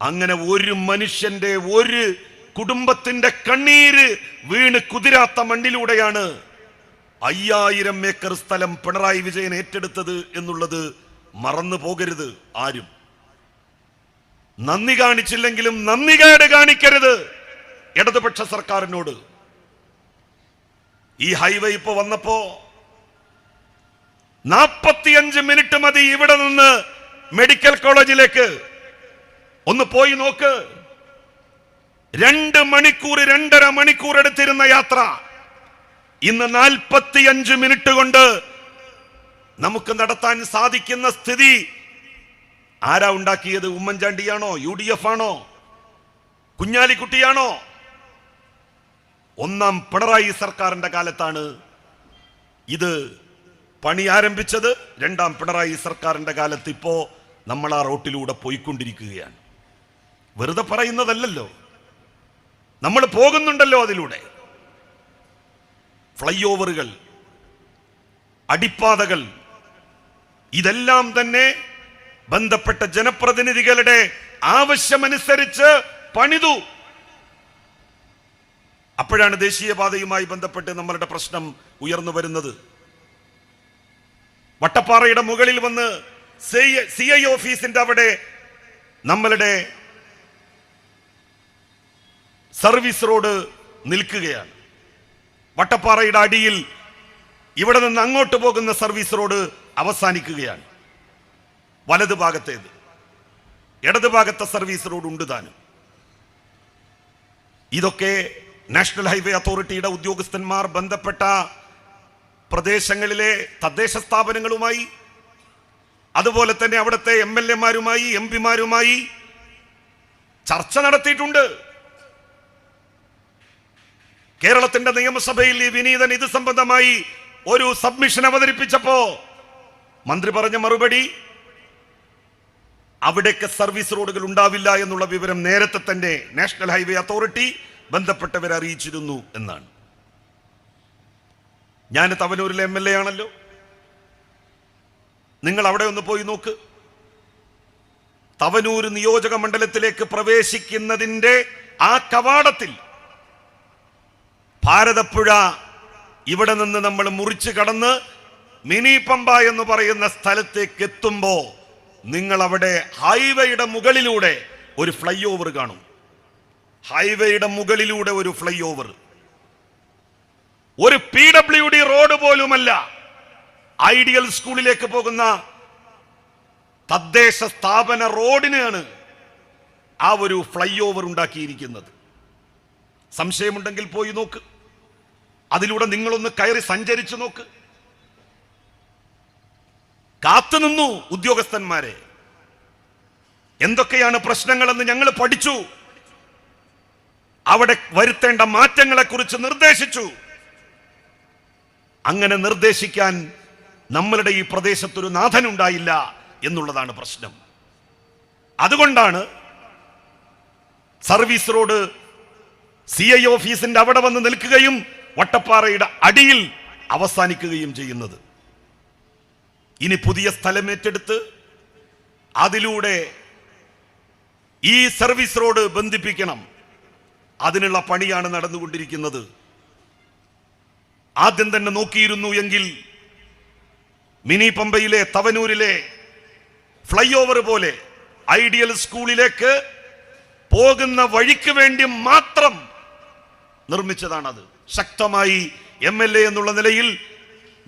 അങ്ങനെ ഒരു മനുഷ്യന്റെ ഒരു കുടുംബത്തിന്റെ കണ്ണീര് വീണ് കുതിരാത്ത മണ്ണിലൂടെയാണ് അയ്യായിരം ഏക്കർ സ്ഥലം പിണറായി വിജയൻ ഏറ്റെടുത്തത് എന്നുള്ളത് മറന്നു പോകരുത് ആരും. നന്ദി കാണിച്ചില്ലെങ്കിലും നന്ദികേട് കാണിക്കരുത് ഇടതുപക്ഷ സർക്കാരിനോട്. ഈ ഹൈവേ ഇപ്പൊ വന്നപ്പോ നാപ്പത്തിയഞ്ച് മിനിറ്റ് മതി ഇവിടെ നിന്ന് മെഡിക്കൽ കോളേജിലേക്ക്. ഒന്ന് പോയി നോക്ക്. രണ്ട് മണിക്കൂർ രണ്ടര മണിക്കൂർ എടുത്തിരുന്ന യാത്ര. ഇന്ന് നാൽപ്പത്തിയഞ്ച് മിനിറ്റ് കൊണ്ട് നമുക്ക് നടത്താൻ സാധിക്കുന്ന സ്ഥിതി ആരാ ഉണ്ടാക്കിയത്? ഉമ്മൻചാണ്ടിയാണോ? യു ഡി എഫ് ആണോ കുഞ്ഞാലിക്കുട്ടിയാണോ? ഒന്നാം പിണറായി സർക്കാരിന്റെ കാലത്താണ് ഇത് പണി ആരംഭിച്ചത്. രണ്ടാം പിണറായി സർക്കാരിന്റെ കാലത്ത് ഇപ്പോ നമ്മൾ ആ റോട്ടിലൂടെ പോയിക്കൊണ്ടിരിക്കുകയാണ്. വെറുതെ പറയുന്നതല്ലല്ലോ. നമ്മൾ പോകുന്നുണ്ടല്ലോ അതിലൂടെ. ഫ്ലൈ ഓവറുകൾ അടിപ്പാതകൾ ഇതെല്ലാം തന്നെ ബന്ധപ്പെട്ട ജനപ്രതിനിധികളുടെ ആവശ്യമനുസരിച്ച് പണിതു. അപ്പോഴാണ് ദേശീയപാതയുമായി ബന്ധപ്പെട്ട് നമ്മളുടെ പ്രശ്നം ഉയർന്നു വരുന്നത്. വട്ടപ്പാറയുടെ മുകളിൽ വന്ന് സി ഐ ഓഫീസിന്റെ അവിടെ നമ്മളുടെ സർവീസ് റോഡ് നിൽക്കുകയാണ്. വട്ടപ്പാറയുടെ അടിയിൽ ഇവിടെ നിന്ന് അങ്ങോട്ട് പോകുന്ന സർവീസ് റോഡ് അവസാനിക്കുകയാണ്. വലതു ഭാഗത്തേത്. ഇടതു ഭാഗത്തെ സർവീസ് റോഡ് ഉണ്ട് താനും. ഇതൊക്കെ നാഷണൽ ഹൈവേ അതോറിറ്റിയുടെ ഉദ്യോഗസ്ഥന്മാർ ബന്ധപ്പെട്ട പ്രദേശങ്ങളിലെ തദ്ദേശ സ്ഥാപനങ്ങളുമായി അതുപോലെ തന്നെ അവിടുത്തെ എം എൽ എമാരുമായി എം പിമാരുമായി ചർച്ച നടത്തിയിട്ടുണ്ട്. കേരളത്തിന്റെ നിയമസഭയിൽ ഈ വിനീതൻ ഇത് സംബന്ധമായി ഒരു സബ്മിഷൻ അവതരിപ്പിച്ചപ്പോ മന്ത്രി പറഞ്ഞ മറുപടി അവിടേക്ക് സർവീസ് റോഡുകൾ ഉണ്ടാവില്ല എന്നുള്ള വിവരം നേരത്തെ തന്നെ നാഷണൽ ഹൈവേ അതോറിറ്റി ബന്ധപ്പെട്ടവരെ അറിയിച്ചിരുന്നു എന്നാണ്. ഞാൻ തവനൂരിലെ എം എൽ എ ആണല്ലോ. നിങ്ങൾ അവിടെ ഒന്ന് പോയി നോക്ക്. തവനൂർ നിയോജക മണ്ഡലത്തിലേക്ക് പ്രവേശിക്കുന്നതിന്റെ ആ കവാടത്തിൽ ഭാരതപ്പുഴ ഇവിടെ നിന്ന് നമ്മൾ മുറിച്ച് കടന്ന് മിനി പമ്പ എന്ന് പറയുന്ന സ്ഥലത്തേക്ക് എത്തുമ്പോൾ നിങ്ങൾ അവിടെ ഹൈവേയുടെ മുകളിലൂടെ ഒരു ഫ്ലൈ ഓവർ കാണും. ഹൈവേയുടെ മുകളിലൂടെ ഒരു ഫ്ലൈ ഓവർ ഒരു പി ഡബ്ല്യു ഡി റോഡ് പോലുമല്ല. ഐഡിയൽ സ്കൂളിലേക്ക് പോകുന്ന തദ്ദേശ സ്ഥാപന റോഡിനാണ് ആ ഒരു ഫ്ലൈ ഓവർ ഉണ്ടാക്കിയിരിക്കുന്നത്. സംശയമുണ്ടെങ്കിൽ പോയി നോക്ക്. അതിലൂടെ നിങ്ങളൊന്ന് കയറി സഞ്ചരിച്ചു നോക്ക്. കാത്തുനിന്നു ഉദ്യോഗസ്ഥന്മാരെ. എന്തൊക്കെയാണ് പ്രശ്നങ്ങളെന്ന് ഞങ്ങൾ പഠിച്ചു. അവിടെ വരുത്തേണ്ട മാറ്റങ്ങളെ കുറിച്ച് നിർദ്ദേശിച്ചു. അങ്ങനെ നിർദ്ദേശിക്കാൻ നമ്മളുടെ ഈ പ്രദേശത്തൊരു നാഥനുണ്ടായില്ല എന്നുള്ളതാണ് പ്രശ്നം. അതുകൊണ്ടാണ് സർവീസ് റോഡ് സി ഐ ഓഫീസിന്റെ അവിടെ വന്ന് നിൽക്കുകയും വട്ടപ്പാറയുടെ അടിയിൽ അവസാനിക്കുകയും ചെയ്യുന്നത്. ഇനി പുതിയ സ്ഥലം ഏറ്റെടുത്ത് അതിലൂടെ ഈ സർവീസ് റോഡ് ബന്ധിപ്പിക്കണം. അതിനുള്ള പണിയാണ് നടന്നുകൊണ്ടിരിക്കുന്നത്. ആദ്യം തന്നെ നോക്കിയിരുന്നു എങ്കിൽ മിനി പമ്പയിലെ തവനൂരിലെ ഫ്ലൈ ഓവർ പോലെ ഐഡിയൽ സ്കൂളിലേക്ക് പോകുന്ന വഴിക്ക് വേണ്ടി മാത്രം നിർമ്മിച്ചതാണത്. ശക്തമായി എം എൽ എ എന്നുള്ള നിലയിൽ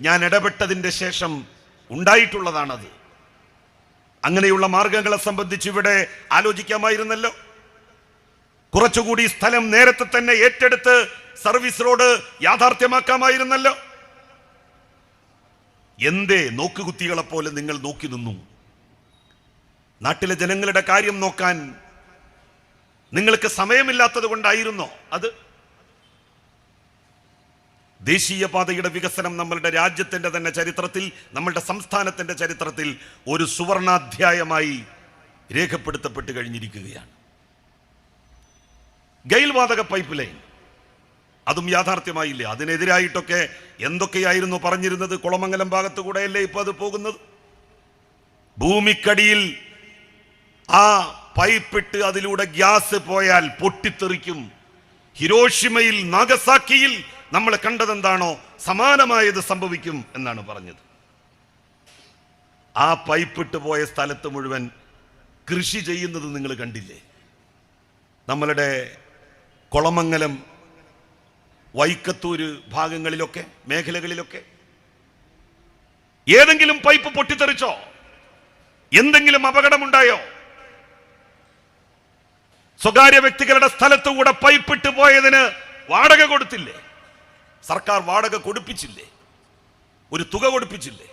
ഞാൻ ഇടപെട്ടതിന്റെ ശേഷം ഉണ്ടായിട്ടുള്ളതാണത്. അങ്ങനെയുള്ള മാർഗങ്ങളെ സംബന്ധിച്ച് ഇവിടെ ആലോചിക്കാമായിരുന്നല്ലോ. കുറച്ചുകൂടി സ്ഥലം നേരത്തെ തന്നെ ഏറ്റെടുത്ത് സർവീസ് റോഡ് യാഥാർത്ഥ്യമാക്കാമായിരുന്നല്ലോ. എന്തേ നോക്കുകുത്തികളെ പോലെ നിങ്ങൾ നോക്കി നിന്നു? നാട്ടിലെ ജനങ്ങളുടെ കാര്യം നോക്കാൻ നിങ്ങൾക്ക് സമയമില്ലാത്തത് കൊണ്ടായിരുന്നോ അത്? ദേശീയപാതയുടെ വികസനം നമ്മളുടെ രാജ്യത്തിന്റെ തന്നെ ചരിത്രത്തിൽ നമ്മളുടെ സംസ്ഥാനത്തിന്റെ ചരിത്രത്തിൽ ഒരു സുവർണാധ്യായമായി രേഖപ്പെടുത്തപ്പെട്ട് കഴിഞ്ഞിരിക്കുകയാണ്. ഗെയിൽ വാതക പൈപ്പ് ലൈൻ. അതും യാഥാർത്ഥ്യമായില്ല? അതിനെതിരായിട്ടൊക്കെ എന്തൊക്കെയായിരുന്നു പറഞ്ഞിരുന്നത്? കുളമംഗലം ഭാഗത്തു കൂടെയല്ലേ ഇപ്പോൾ അത് പോകുന്നത്? ഭൂമിക്കടിയിൽ ആ പൈപ്പിട്ട് അതിലൂടെ ഗ്യാസ് പോയാൽ പൊട്ടിത്തെറിക്കും. ഹിരോഷിമയിൽ നാഗസാക്കിയിൽ നമ്മൾ കണ്ടതെന്താണോ സമാനമായത് സംഭവിക്കും എന്നാണ് പറഞ്ഞത്. ആ പൈപ്പിട്ട് പോയ സ്ഥലത്ത് മുഴുവൻ കൃഷി ചെയ്യുന്നത് നിങ്ങൾ കണ്ടില്ലേ? നമ്മളുടെ കൊളമംഗലം വൈക്കത്തൂര് ഭാഗങ്ങളിലൊക്കെ മേഖലകളിലൊക്കെ. ഏതെങ്കിലും പൈപ്പ് പൊട്ടിത്തെറിച്ചോ? എന്തെങ്കിലും അപകടമുണ്ടായോ? സ്വകാര്യ വ്യക്തികളുടെ സ്ഥലത്തുകൂടെ പൈപ്പിട്ട് പോയതിന് വാടക കൊടുത്തില്ലേ? സർക്കാർ വാടക കൊടുപ്പിച്ചില്ലേ? ഒരു തുക കൊടുപ്പിച്ചില്ലേ?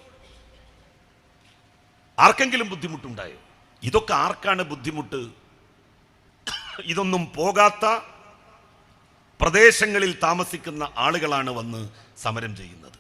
ആർക്കെങ്കിലും ബുദ്ധിമുട്ടുണ്ടായോ? ഇതൊക്കെ ആർക്കാണ് ബുദ്ധിമുട്ട്? ഇതൊന്നും പോകാത്ത പ്രദേശങ്ങളിൽ താമസിക്കുന്ന ആളുകളാണ് വന്ന് സമരം ചെയ്യുന്നത്.